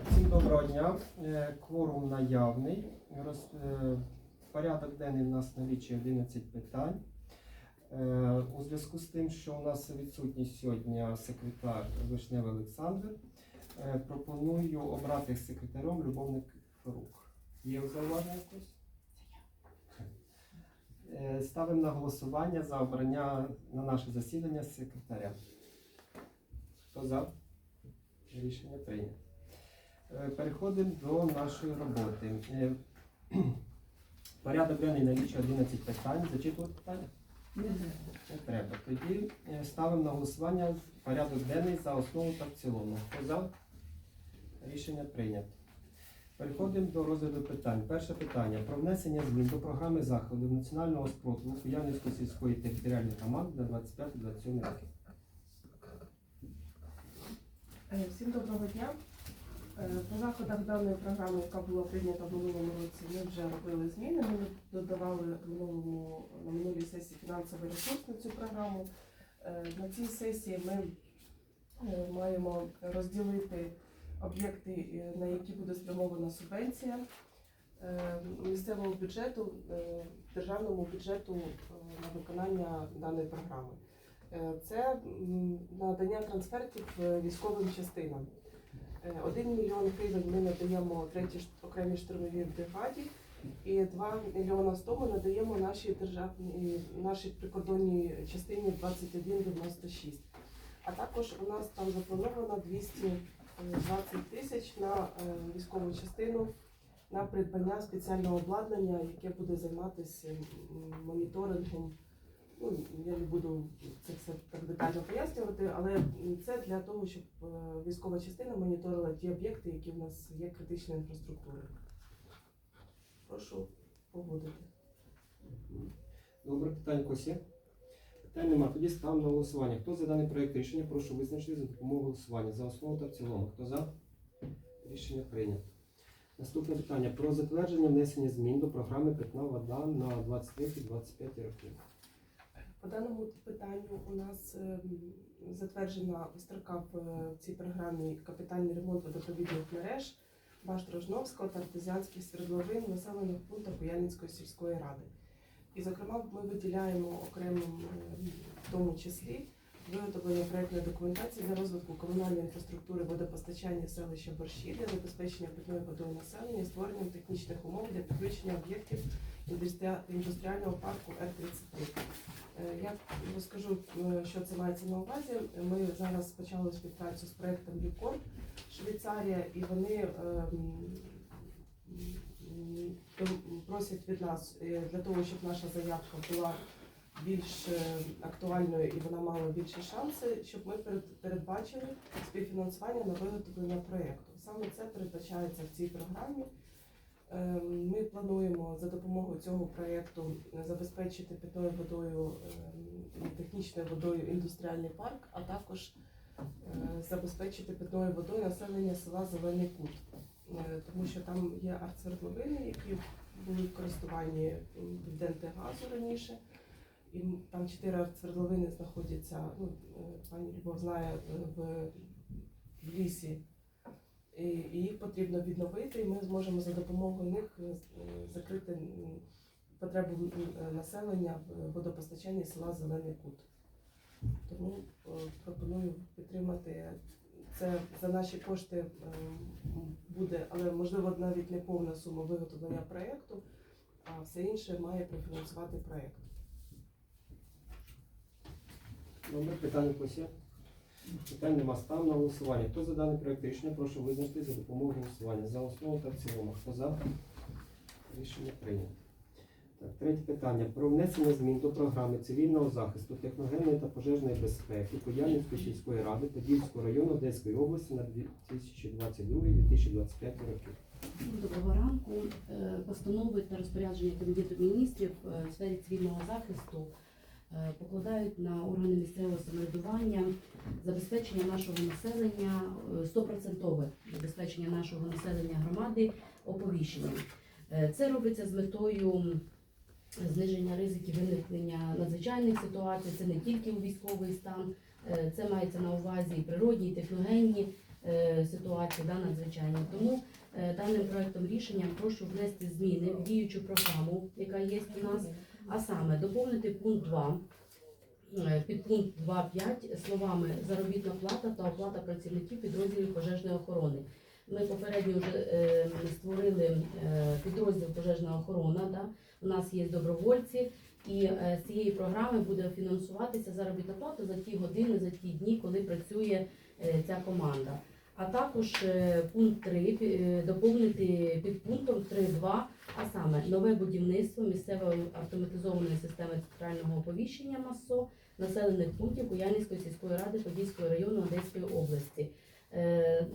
Всім доброго дня. Е, Кворум наявний. Роз- е, Порядок денний в нас налічує 11 питань. Е, У зв'язку з тим, що у нас відсутній сьогодні секретар Вишневий Олександр, пропоную обрати секретарем Любовник Фарук. Є зауваження якось? Ставимо на голосування за обрання на наше засідання секретаря. Хто за? Рішення прийнято. Е, Переходимо до нашої роботи. Е, Порядок денний налічує 11 питань. Зачитувати питання? Не треба. Тоді е, ставимо на голосування порядок денний за основу та в цілому. Хто за? Рішення прийнято. Переходимо до розгляду питань. Перше питання про внесення змін до програми заходів національного спротиву Куяльницької сільської територіальної громади на 25-27 роки. Е, Всім доброго дня. Е, По заходах даної програми, яка була прийнята в минулому році, ми вже робили зміни. Ми додавали минулому, на минулій сесії фінансовий ресурс на цю програму. Е, На цій сесії ми е, маємо розділити об'єкти, на які буде спрямована субвенція місцевого бюджету, державному бюджету на виконання даної програми. Це надання трансфертів військовим частинам. Е, 1 мільйон гривень ми надаємо третій окремій штурмовій бригаді, і 2 мільйона 100 ми надаємо нашій державній нашій прикордонній частині 2196. А також у нас там заплановано 220 тисяч на е, військову частину на придбання спеціального обладнання, яке буде займатися моніторингом Ну, я не буду це все так детально пояснювати, але це для того, щоб е, військова частина моніторила ті об'єкти, які в нас є критичної інфраструктури. Прошу погодити. Добре, питань когось є? Питань нема. Тоді ставимо на голосування. Хто за даний проєкт рішення, прошу визначити за допомогою голосування. За основу та в цілому. Хто за? Рішення прийнято. Наступне питання про затвердження внесення змін до програми Питна вода на 23-25 роки. По даному питанню у нас ем, затверджена строка в е, цій програмі капітальний ремонт водопровідних мереж Баш Дрожновського та артезіанських свердловин населених пунктах Куяльницької сільської ради. І, зокрема, ми виділяємо окремим, ем, в тому числі, виготовлення проектної документації для розвитку комунальної інфраструктури водопостачання селища Борщі для забезпечення питною водою населення, створенням технічних умов для підключення об'єктів індустріального парку Р-33. Е, Я розкажу, е, що це мається на увазі. Ми зараз почали співпрацю з проектом Юкорд Швейцарія, і вони ем, просять від нас е, для того, щоб наша заявка була більш актуальною і вона мала більші шанси, щоб ми передбачили співфінансування на виготовлення проєкту. Саме це передбачається в цій програмі. Ем, Ми плануємо за допомогою цього проєкту забезпечити питною водою ем, технічною водою індустріальний парк, а також е, забезпечити питною водою населення села Зелений Кут, Е, тому що там є артсвердловини, які були в користуванні м, ДНТ-газу раніше. І там чотири артсвердловини знаходяться, ну, е, пані Любов знає, е, в лісі і їх потрібно відновити, і ми зможемо за допомогою них е, закрити потребу е, населення в водопостачанні села Зелений Кут. Тому е, пропоную підтримати це за наші кошти буде, але можливо навіть не повна сума виготовлення проєкту, а все інше має профінансувати проєкт. Добре, питання є? Питань нема. На голосування. Хто за даний проєкт рішення, прошу визначити за допомогою голосування. За основу та в цілому. Хто за? Рішення прийнято. Так, третє питання. Про внесення змін до програми цивільного захисту, техногенної та пожежної безпеки Куяльницької сільської ради Подільського району Одеської області на 2022-2025 роки. Доброго ранку. Е, Постанови та розпорядження Кабінету міністрів е, в сфері цивільного захисту покладають на органи місцевого самоврядування забезпечення нашого населення, е, стопроцентове забезпечення нашого населення громади оповіщенням. Е, Це робиться з метою зниження ризиків виникнення надзвичайних ситуацій. Це не тільки у військовий стан, е, це мається на увазі і природні, і техногенні е, ситуації да, надзвичайні. Тому е, даним проектом рішення прошу внести зміни в діючу програму, яка є у нас, а саме доповнити пункт 2, е, підпункт 2.5 словами заробітна плата та оплата працівників підрозділів пожежної охорони. Ми попередньо вже е, створили е, підрозділ пожежна охорона. Да? У нас є добровольці, і е, з цієї програми буде фінансуватися заробітна плата за ті години, за ті дні, коли працює е, ця команда. А також е, пункт 3 е, доповнити під пунктом 3.2, а саме нове будівництво місцевої автоматизованої системи центрального оповіщення МАСО населених пунктів Куяльницької сільської ради Подільського району Одеської області. Е,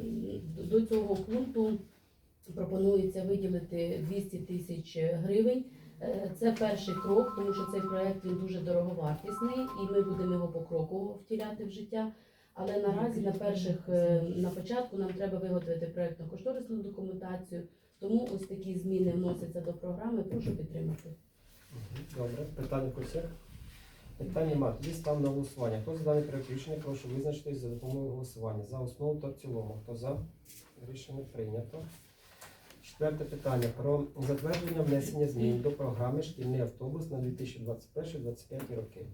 До цього пункту пропонується виділити 200 тисяч гривень. Це перший крок, тому що цей проект він дуже дороговартісний, і ми будемо його покроково втіляти в життя. Але наразі на перших е, на початку нам треба виготовити проектно-кошторисну документацію. Тому ось такі зміни вносяться до програми. Прошу підтримати. Добре, питання по всіх? Питання нема. Тоді став на голосування. Хто за даний проект рішення, прошу визначитись за допомогою голосування. За основу та в цілому. Хто за? Рішення прийнято. Четверте питання про затвердження внесення змін до програми Шкільний автобус на 2021-2025 роки.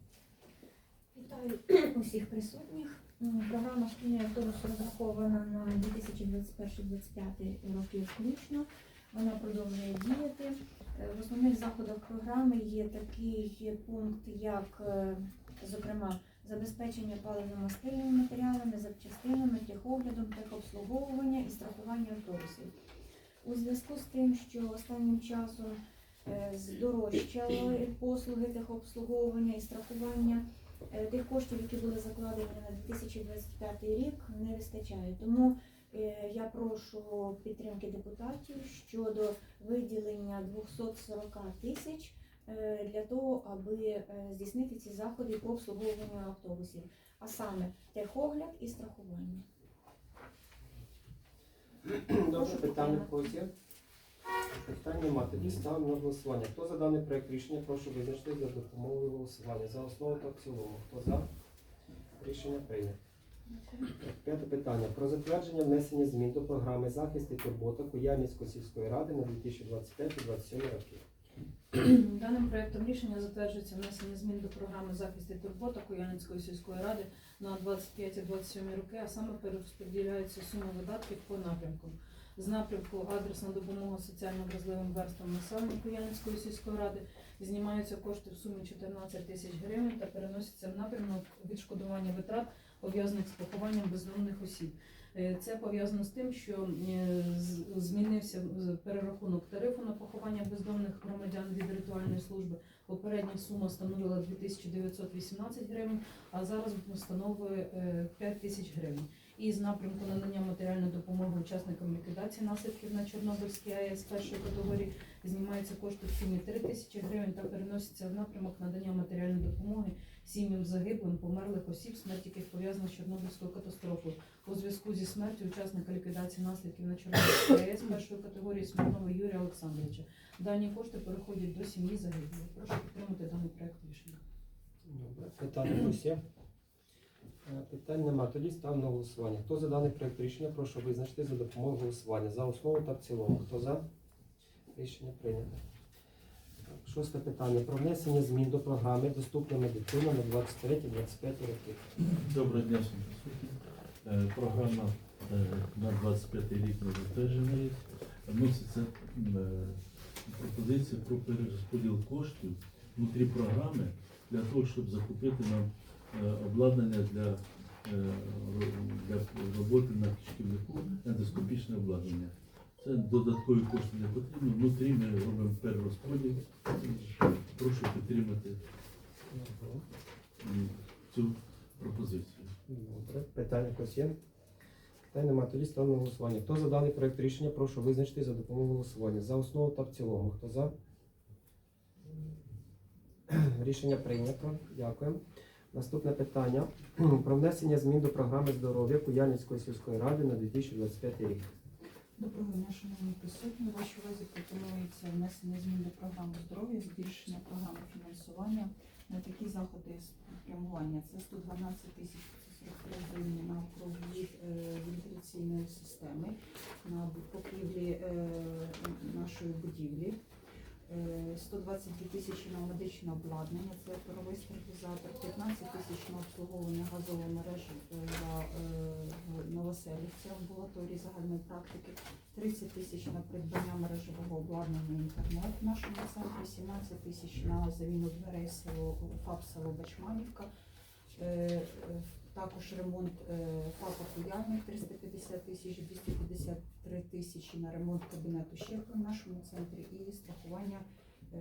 Вітаю усіх присутніх. М, Програма шкільний автобус розрахована на 2021-2025 роки включно. Вона продовжує діяти. Е, В основних заходах програми є такий пункт, як, е, зокрема, забезпечення паливно-мастильними матеріалами, запчастинами, техоглядом, техобслуговування і страхування автобусів. У зв'язку з тим, що останнім часом е, здорожчали послуги техобслуговування і страхування, тих коштів, які були закладені на 2025 рік, не вистачає. Тому е, я прошу підтримки депутатів щодо виділення 240 тисяч е, для того, аби е, здійснити ці заходи по обслуговуванню автобусів, а саме техогляд і страхування. Прошу питання є? Нема. Тоді на голосування. Хто за даний проект рішення, прошу визначитись за допомогою голосування. За основу та в цілому. Хто за? Рішення прийнято. П'яте питання. Про затвердження внесення змін до програми захист і турбота Куяльницької сільської ради на 2025-2027 роки. Даним проектом рішення затверджується внесення змін до програми захист і турбота Куяльницької сільської ради на 25-27 роки, а саме перерозподіляються суми видатків по напрямкам. З напрямку адресна допомога соціально вразливим верствам населення Куяльницької сільської ради знімаються кошти в сумі 14 тисяч гривень та переносяться в напрямок відшкодування витрат пов'язаних з похованням бездомних осіб. Е, Це пов'язано з тим, що е, змінився е, перерахунок тарифу на поховання бездомних громадян від ритуальної служби. Попередня сума становила 2918 гривень, а зараз встановлює е, 5 тисяч гривень. І з напрямку надання матеріальної допомоги учасникам ліквідації наслідків на Чорнобильській АЕС першої категорії знімаються кошти в сумі 3 тисячі гривень та переносяться в напрямок надання матеріальної допомоги сім'ям загиблим, померлих осіб, смерть яких пов'язана з Чорнобильською катастрофою у зв'язку зі смертю учасника ліквідації наслідків на Чорнобильській АЕС першої категорії Смірнова Юрія Олександровича. Дані кошти переходять до сім'ї загиблих. Прошу підтримати даний проект рішення. Добре. Питання? Е, Питань нема. Тоді ставимо на голосування. Хто за даний проект рішення, прошу визначитись за допомогою голосування. За основу та в цілому. Хто за? Рішення прийнято. Шосте питання. Про внесення змін до програми Доступна медицина на 23-25 роки. Доброго дня присутнім. Е, Програма е, на 25 рік не затверджена. Вноситься е, пропозиція про перерозподіл коштів внутрі програми для того, щоб закупити нам е, обладнання для, е, для роботи на шкільнику, ендоскопічне обладнання. Це додаткові кошти не потрібно. Внутрі ми робимо перерозподіл. Прошу підтримати цю пропозицію. Добре. Питання якось є? Питань нема. Тоді ставимо голосування. Хто за даний проект рішення, прошу визначитись за допомогою голосування. За основу та в цілому. Хто за? Рішення прийнято. Дякую. Наступне питання про внесення змін до програми здоров'я Куяльницької сільської ради на 2025 рік. Доброго дня, шановні присутні. Вашій увазі пропонується внесення змін до програми здоров'я, збільшення програми фінансування на такі заходи спрямування. Це 112 тисяч розпорядження на округі е, вентиляційної системи на покрівлі е, нашої будівлі. Е, 122 тисячі на медичне обладнання, це паровий стабілізатор, 15 тисяч на обслуговування газової мережі е, е, в Новоселівці амбулаторії загальної практики, 30 тисяч на придбання мережевого обладнання інтернет в нашому центрі, 17 тисяч на заміну дверей село ФАП село Бачманівка. Е, е, Також ремонт е, ФАПа 350 тисяч, 253 тисячі на ремонт кабінету щеплень в нашому центрі і страхування е,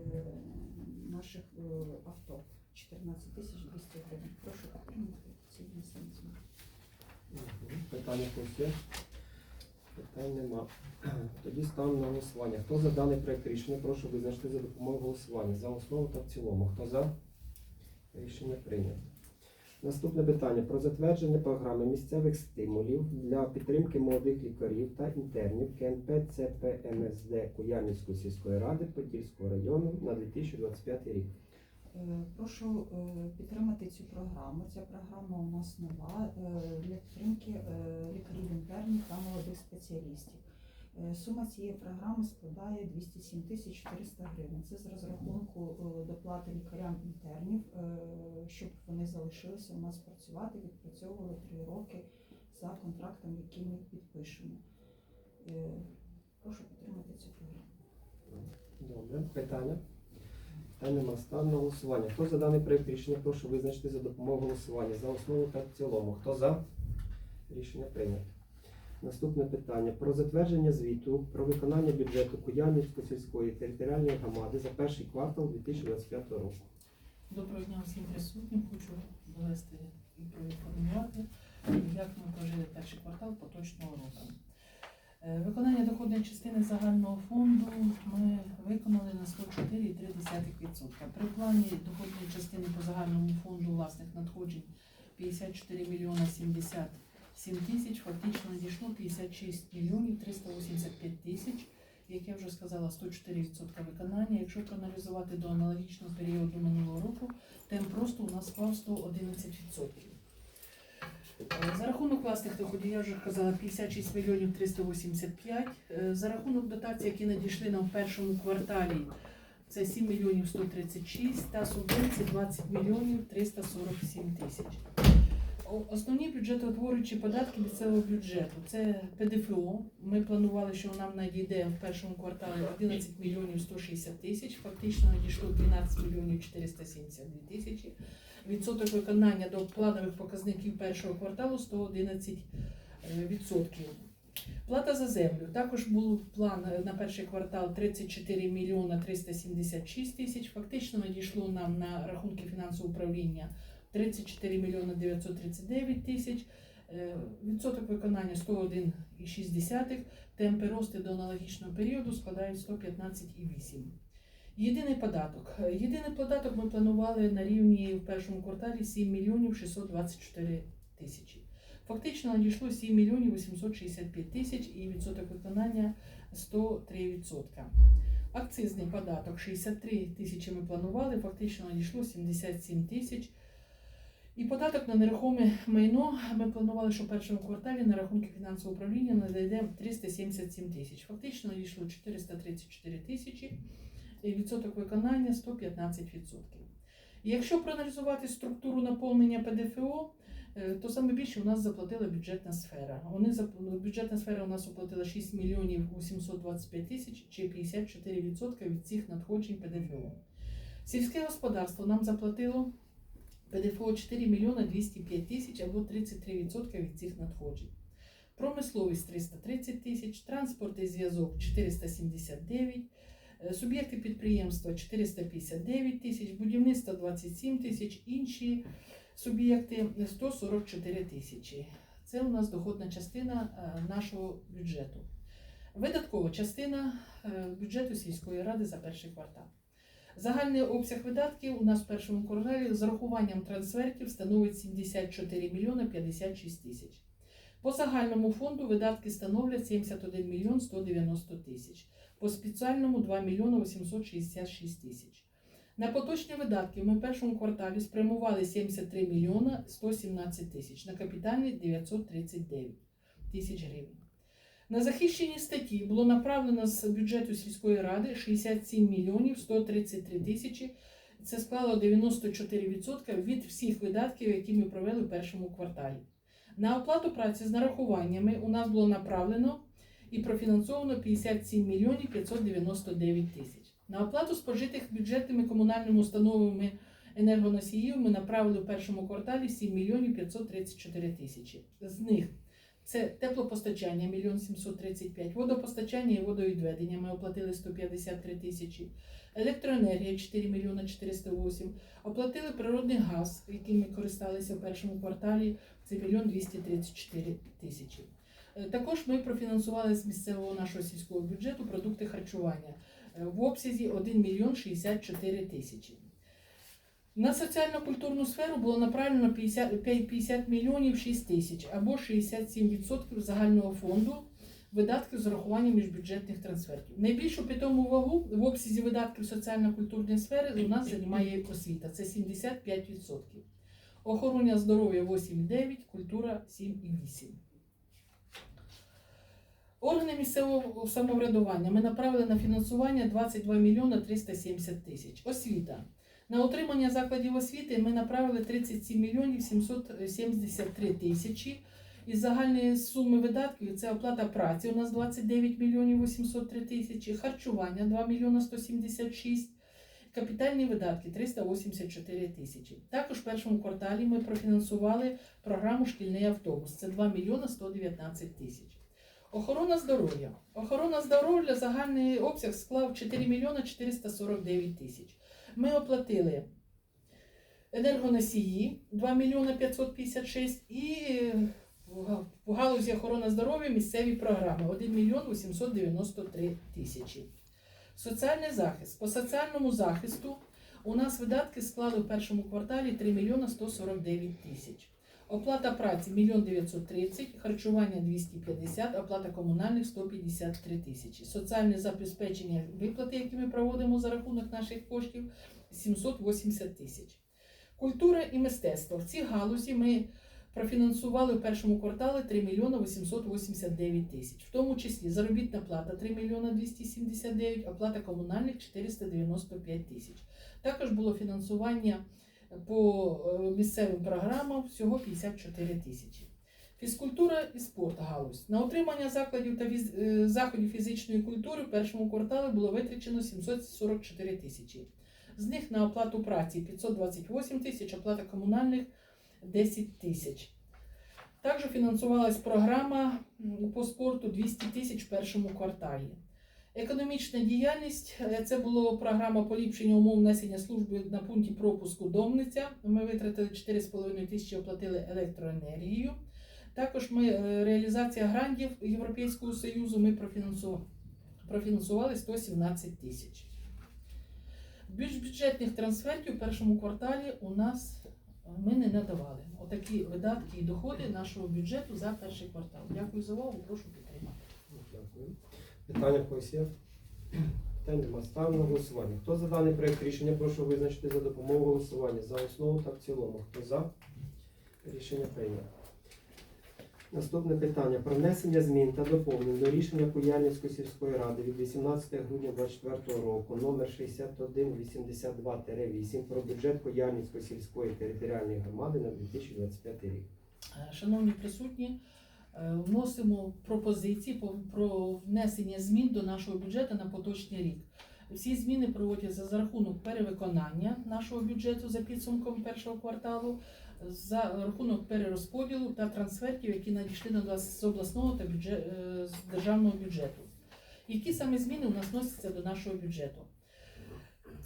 наших авто 14 тисяч 200 гривень. Прошу підтримати ці внесення Питання є? Питань нема. Тоді ставимо на голосування. Хто за даний проект рішення, прошу визначити за допомогою голосування. За основу та в цілому. Хто за? Рішення прийнято. Наступне питання про затвердження програми місцевих стимулів для підтримки молодих лікарів та інтернів КНП ЦПМСД Куяльницької сільської ради Подільського району на 2025 рік. Е, Прошу е, підтримати цю програму. Ця програма у нас нова е, для підтримки лікарів інтернів та молодих спеціалістів. Е, Сума цієї програми складає 207 тисяч 400 гривень. Це з розрахунку е, доплати лікарям інтернів, е, щоб вони залишилися у нас працювати, відпрацьовували три роки за контрактом, який ми підпишемо. Прошу підтримати цю програму. Добре. Питання? Питань нема. Ставимо на голосування. Хто за даний проект рішення, прошу визначити за допомогою голосування. За основу та в цілому. Хто за? Рішення прийнято. Наступне питання про затвердження звіту про виконання бюджету Куяльницької сільської територіальної громади за перший квартал 2025 року. Доброго дня всім присутнім. Хочу довести і проінформувати, як ми прожили перший квартал поточного року. Е, Виконання доходної частини загального фонду ми виконали на 104,3%. При плані доходної частини по загальному фонду власних надходжень 54 мільйона 77 тисяч, фактично надійшло 56 мільйонів 385 тисяч як я вже сказала, 104% виконання. Якщо проаналізувати до аналогічного періоду минулого року, темп росту у нас склав 111%. Е, За рахунок власних доходів, я вже казала, 56 мільйонів 385. Е, За рахунок дотацій, які надійшли нам в першому кварталі, це 7 мільйонів 136 та субвенції 20 мільйонів 347 тисяч. Основні бюджетоутворюючі податки місцевого бюджету це ПДФО. Ми планували, що нам надійде в першому кварталі 11 мільйонів 160 тисяч. Фактично надійшло 12 мільйонів 472 тисячі. Відсоток виконання до планових показників першого кварталу 111 е, відсотків. Плата за землю. Також був план е, на перший квартал 34 мільйона 376 тисяч. Фактично надійшло нам на рахунки фінансового управління 34 мільйони 939 тисяч. Е, Відсоток виконання 101,6. Темпи росту до аналогічного періоду складають 115,8. Єдиний податок. Е, Єдиний податок ми планували на рівні в першому кварталі 7 мільйонів 624 тисячі. Фактично надійшло 7 мільйонів 865 тисяч і відсоток виконання 103%. Акцизний податок 63 тисячі ми планували, фактично надійшло 77 тисяч. І податок на нерухоме майно ми планували, що в першому кварталі на рахунки фінансового управління надійде 377 тисяч. Фактично надійшло 434 тисячі, відсоток виконання 115%. І якщо проаналізувати структуру наповнення ПДФО, е, то саме більше у нас заплатила бюджетна сфера. Вони бюджетна сфера у нас оплатила 6 мільйонів 825 тисяч чи 54% від цих надходжень ПДФО. Сільське господарство нам заплатило ПДФО 4 мільйона 205 тисяч або 33% від цих надходжень. Промисловість 330 тисяч, транспорт і зв'язок 479, е, суб'єкти підприємства 459 тисяч, будівництво 27 тисяч, інші суб'єкти 144 тисячі. Це у нас доходна частина е, нашого бюджету. Видаткова частина е, бюджету сільської ради за перший квартал. Загальний обсяг видатків у нас в першому кварталі з урахуванням трансфертів становить 74 мільйони 56 тисяч. По загальному фонду видатки становлять 71 мільйон 190 тисяч. По спеціальному 2 мільйони 866 тисяч. На поточні видатки ми в першому кварталі спрямували 73 мільйона 117 тисяч, на капітальні 939 тисяч гривень. На захищені статті було направлено з бюджету сільської ради 67 мільйонів 133 тисячі. Це склало 94% від всіх видатків, які ми провели в першому кварталі. На оплату праці з нарахуваннями у нас було направлено і профінансовано 57 мільйонів 599 тисяч. На оплату спожитих бюджетними комунальними установами енергоносіїв ми направили в першому кварталі 7 мільйонів 534 тисячі. З них це теплопостачання 1 735, водопостачання і водовідведення ми оплатили 153 тисячі, електроенергія 4 мільйона 408, оплатили природний газ, яким ми користалися в першому кварталі, це 1 234 тисячі. Е, Також ми профінансували з місцевого нашого сільського бюджету продукти харчування е, в обсязі 1 мільйон 64 тисячі. На соціально-культурну сферу було направлено 50, 50 мільйонів 6 тисяч або 67% загального фонду видатків з урахуванням міжбюджетних трансфертів. Найбільшу питому вагу в обсязі видатків соціально-культурної сфери у нас займає освіта. Це 75%. Охорона здоров'я 8,9, культура 7,8. Органи місцевого самоврядування ми направили на фінансування 22 мільйона 370 тисяч. Освіта. На утримання закладів освіти ми направили 37 мільйонів 773 тисячі. Із загальної суми видатків це оплата праці у нас 29 мільйонів 803 тисячі, харчування 2 мільйона 176, капітальні видатки 384 тисячі. Також в першому кварталі ми профінансували програму Шкільний автобус. Це 2 мільйона 119 тисяч. Охорона здоров'я. Охорона здоров'я загальний обсяг склав 4 мільйона 449 тисяч. Ми оплатили енергоносії 2 мільйона 556 і в галузі охорони здоров'я місцеві програми 1 мільйон 893 тисячі. Соціальний захист. По соціальному захисту у нас видатки склали в першому кварталі 3 мільйона 149 тисяч. Оплата праці 1 930, харчування 250, оплата комунальних 153 тисячі. Соціальне забезпечення виплати, які ми проводимо за рахунок наших коштів, 780 тисяч. Культура і мистецтво. В цій галузі ми профінансували в першому кварталі 3 мільйона 889 тисяч, в тому числі заробітна плата 3 мільйона 279, оплата комунальних 495 тисяч. Також було фінансування по е, місцевим програмам всього 54 тисячі. Фізкультура і спорт галузь. На утримання закладів та віз- е, заходів фізичної культури в першому кварталі було витрачено 744 тисячі. З них на оплату праці 528 тисяч, оплата комунальних 10 тисяч. Також фінансувалась програма по спорту 200 тисяч в першому кварталі. Економічна діяльність е, це була програма поліпшення умов несення служби на пункті пропуску Домниця. Ми витратили 4,5 тисячі, оплатили електроенергію. Також ми е, реалізація грантів Європейського Союзу ми профінансували, профінансували 117 тисяч. Більш Бюджетних трансфертів в першому кварталі у нас е, ми не надавали. Отакі видатки і доходи нашого бюджету за перший квартал. Дякую за увагу, прошу підтримати. Дякую. Питання когось є? Питань нема. Ставимо на голосування. Хто за даний проект рішення, прошу визначити за допомогою голосування за основу та в цілому. Хто за? Рішення прийнято. Наступне питання про внесення змін та доповнень до рішення Куяльницької сільської ради від 18 грудня 2024 року номер 6182-8 про бюджет Куяльницької сільської територіальної громади на 2025 рік. Е, Шановні присутні, вносимо пропозиції по- про внесення змін до нашого бюджету на поточний рік. Всі зміни проводяться за рахунок перевиконання нашого бюджету за підсумком першого кварталу, за рахунок перерозподілу та трансфертів, які надійшли до нас з обласного та бюджет, е, з державного бюджету. Які саме зміни у нас вносяться до нашого бюджету?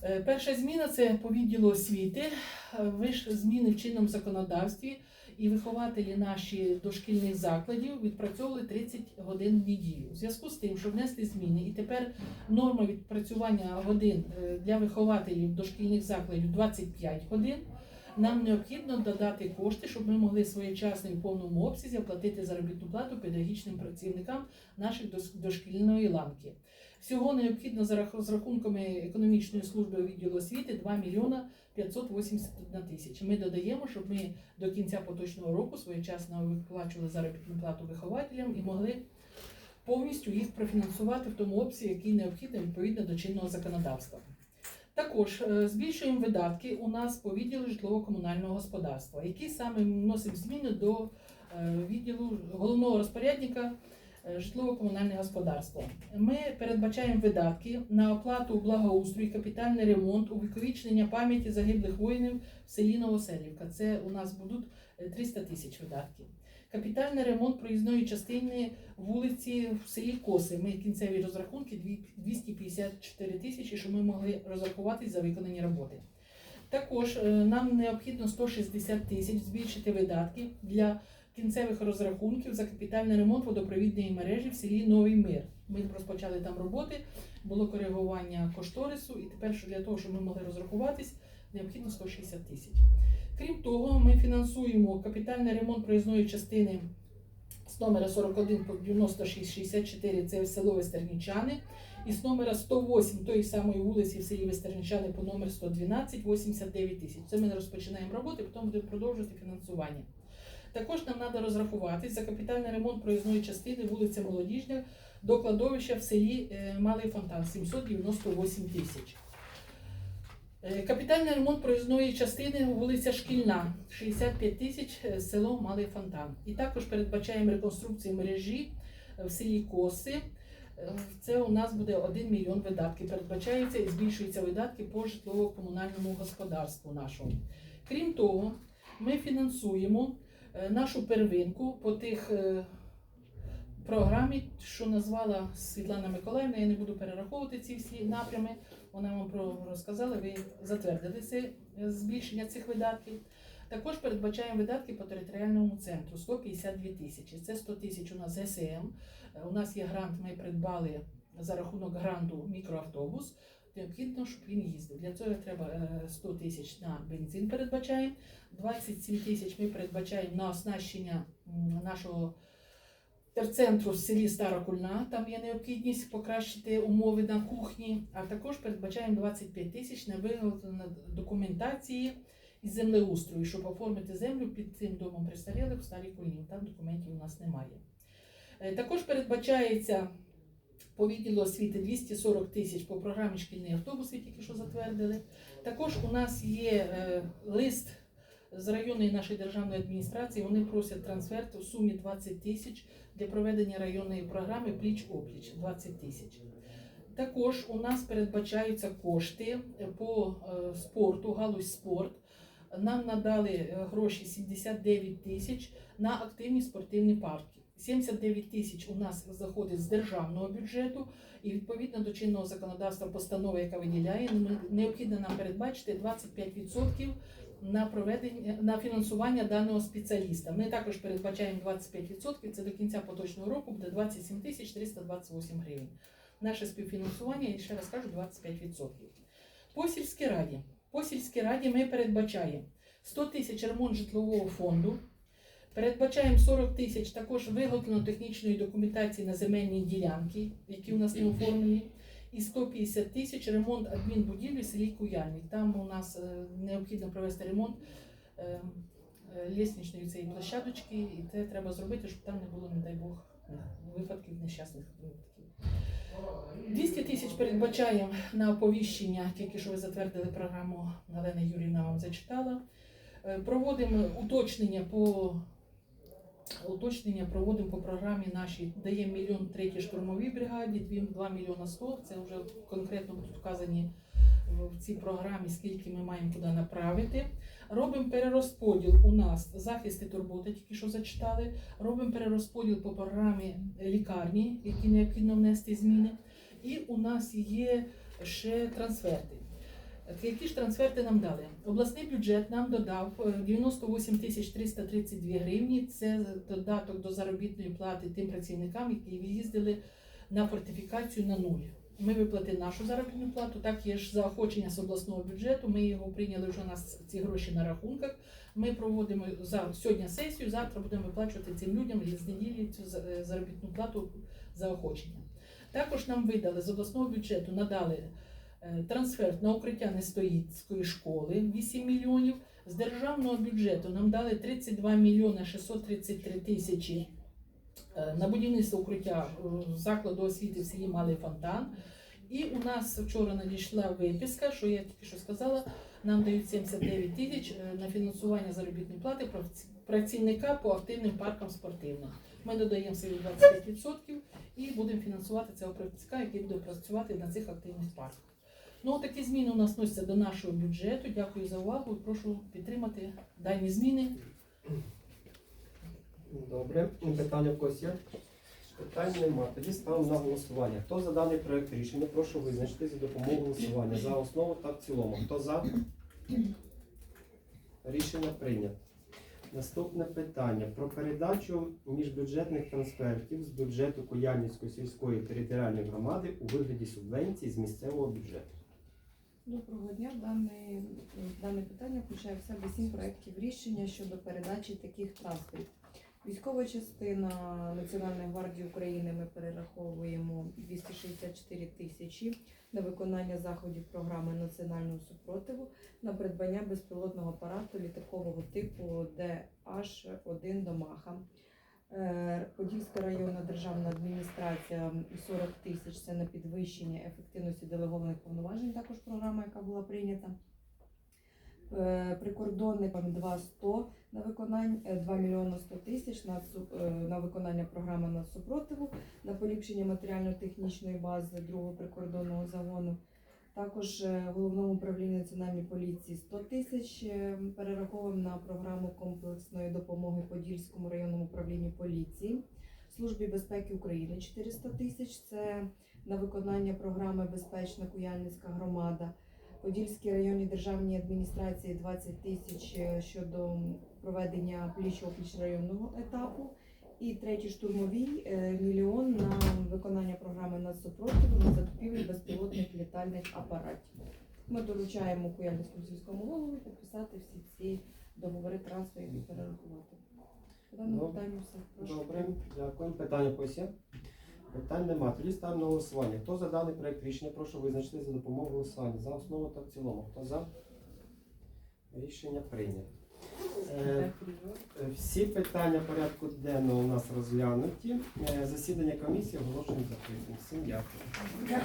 Е, Перша зміна це по відділу освіти. Е, Вийшли зміни в чинному законодавстві і вихователі наші дошкільних закладів відпрацьовували 30 годин в неділю. У зв'язку з тим, що внесли зміни, і тепер норма відпрацювання годин е, для вихователів дошкільних закладів 25 годин. нам необхідно додати кошти, щоб ми могли своєчасно і в повному обсязі оплатити заробітну плату педагогічним працівникам наших дошкільної ланки. Всього необхідно за рах- з рахунками економічної служби відділу освіти 2 мільйона 581 тисяча. Ми додаємо, щоб ми до кінця поточного року своєчасно виплачували заробітну плату вихователям і могли повністю їх профінансувати в тому обсязі, який необхідний відповідно до чинного законодавства. Також е, збільшуємо видатки у нас по відділу житлово-комунального господарства, які саме вносимо зміни до е, відділу головного розпорядника житлово-комунальне господарство. Ми передбачаємо видатки на оплату благоустрою, капітальний ремонт, увіковічнення пам'яті загиблих воїнів в селі Новоселівка. Це у нас будуть е, 300 тисяч видатків. Капітальний ремонт проїзної частини вулиці в селі Коси. Ми кінцеві розрахунки 254 тисячі, щоб ми могли розрахуватись за виконані роботи. Також е, нам необхідно 160 тисяч збільшити видатки для кінцевих розрахунків за капітальний ремонт водопровідної мережі в селі Новий Мир. Ми розпочали там роботи, було коригування кошторису, і тепер що для того, щоб ми могли розрахуватись, необхідно 160 тисяч. Крім того, ми фінансуємо капітальний ремонт проїзної частини з номера 41 по 9664 це село Вестернічани, і з номера 108 тої самої вулиці в селі Вестернічани по номер 112 89 тисяч. Це ми розпочинаємо роботи, потім будемо продовжувати фінансування. Також нам треба розрахуватись за капітальний ремонт проїзної частини вулиця Молодіжня до кладовища в селі е, Малий Фонтан 798 тисяч. Е, Капітальний ремонт проїзної частини вулиця Шкільна 65 тисяч е, село Малий Фонтан. І також передбачаємо реконструкцію мережі в селі Коси. Це у нас буде 1 мільйон видатків. Передбачаються і збільшуються видатки по житлово-комунальному господарству нашому. Крім того, ми фінансуємо нашу первинку по тих е, програмі, що назвала Світлана Миколаївна. Я не буду перераховувати ці всі напрями. Вона вам розказала, ви затвердили це е, збільшення цих видатків. Також передбачаємо видатки по територіальному центру 152 тисячі. Це 100 тисяч у нас ГСМ. Е, У нас є грант, ми придбали за рахунок гранту мікроавтобус. Необхідно, щоб він їздив. Для цього треба е, 100 тисяч на бензин передбачаємо, 27 тисяч ми передбачаємо на оснащення нашого терцентру в селі Стара Кульна. Там є необхідність покращити умови на кухні, а також передбачаємо 25 тисяч на виготовлення документації із землеустрою, щоб оформити землю під цим домом престарілих в Старій Кульні. Там документів у нас немає. Е, Також передбачається по відділу освіти 240 тисяч по програмі шкільний автобус, ви тільки що затвердили. Також у нас є е, лист з районної нашої державної адміністрації. Вони просять трансферт у сумі 20 тисяч для проведення районної програми Пліч опліч 20 тисяч. Також у нас передбачаються кошти по е, спорту, галузь спорт. Нам надали е, гроші 79 тисяч на активні спортивні парки. 79 тисяч у нас заходить з державного бюджету, і відповідно до чинного законодавства постанова, яка виділяє, необхідно нам передбачити 25% на проведення на фінансування даного спеціаліста. Ми також передбачаємо 25%, Це до кінця поточного року буде 27 тисяч 328 гривень. Наше співфінансування, я ще раз кажу, 25%. По сільській раді. По сільській раді ми передбачаємо 100 тисяч ремонт житлового фонду. Передбачаємо 40 тисяч також виготовлено-технічної документації на земельні ділянки, які у нас не оформлені, і 150 тисяч ремонт адмінбудівлі в селі Куяльник. Там у нас е, необхідно провести ремонт е, е, лісничної цієї площадочки, і це треба зробити, щоб там не було, не дай Бог, випадків нещасних випадків. 200 тисяч передбачаємо на оповіщення, тільки що ви затвердили програму, Галина Юрівна вам зачитала. Проводимо уточнення по уточнення проводимо по програмі нашій. Даємо мільйон третій штурмовій бригаді, 2 мільйона 100. Це вже конкретно будуть вказані в цій програмі, скільки ми маємо куди направити. Робимо перерозподіл у нас захист і турбота, тільки що зачитали. Робимо перерозподіл по програмі лікарні, які необхідно внести зміни. І у нас є ще трансферти. Які ж трансферти нам дали? Обласний бюджет нам додав е, 98 тисяч 332 гривні. Це додаток до заробітної плати тим працівникам, які їздили на фортифікацію на нуль. ми виплатили нашу заробітну плату, так є ж заохочення з обласного бюджету. Ми його прийняли вже у нас ці гроші на рахунках. Ми проводимо за сьогодні сесію, завтра будемо виплачувати цим людям з неділі цю е, заробітну плату заохочення. Також нам видали з обласного бюджету, надали е, трансфер на укриття Нестоїцької школи 8 мільйонів. З державного бюджету нам дали 32 мільйони 633 тисячі е, на будівництво укриття е, закладу освіти в селі Малий Фонтан. І у нас вчора надійшла виписка, що я тільки що сказала, нам дають 79 тисяч е, на фінансування заробітної плати працівника по активним паркам спортивним. Ми додаємо свої 25% і будемо фінансувати цього працівника, який буде працювати на цих активних парках. Ну, такі зміни у нас носяться до нашого бюджету. Дякую за увагу прошу підтримати дані зміни. Добре. Питання в когось є? Питань нема. Тоді ставимо на голосування. Хто за даний проект рішення, прошу визначити за допомогою голосування за основу та в цілому. Хто за? Рішення прийнято. Наступне питання про передачу міжбюджетних трансфертів з бюджету Куяльницької сільської територіальної громади у вигляді субвенцій з місцевого бюджету. Доброго дня. Дане, дане питання включає в себе сім проєктів рішення щодо передачі таких трансферів. Військова частина Національної гвардії України ми перераховуємо 264 тисячі на виконання заходів програми національного супротиву на придбання безпілотного апарату літакового типу DH-1 Домаха. Е, Подільська районна державна адміністрація 40 тисяч це на підвищення ефективності делегованих повноважень, також програма, яка була прийнята. Е, Прикордонникам 200 на виконання е, 2 мільйони 100 тисяч на, е, на виконання програми нацсупротиву, на поліпшення матеріально-технічної бази другого прикордонного загону. Також е, головному управлінню національної поліції 100 тисяч е, перераховуємо на програму комплексної допомоги Подільському районному управлінню поліції. Службі безпеки України 400 тисяч. Це на виконання програми Безпечна Куяльницька громада. Подільській районній державній адміністрації 20 тисяч е, щодо проведення пліч-опліч районного етапу. І третій штурмовій е, мільйон на виконання програми нацсупротиву на закупівлю безпілотних літальних апаратів. Ми доручаємо Куяльницькому сільському голові підписати всі ці договори трансферів і перерахувати. По даному питанню все. Прошу. Добре, дякую. Питання когось? Питань нема. Тоді ставимо на голосування. Хто за даний проект рішення, прошу визначити за допомогою голосування. За основу та в цілому. Хто за? Рішення прийнято. Е, е, Всі питання порядку денного у нас розглянуті. Е, Засідання комісії оголошено закритим. Всім дякую.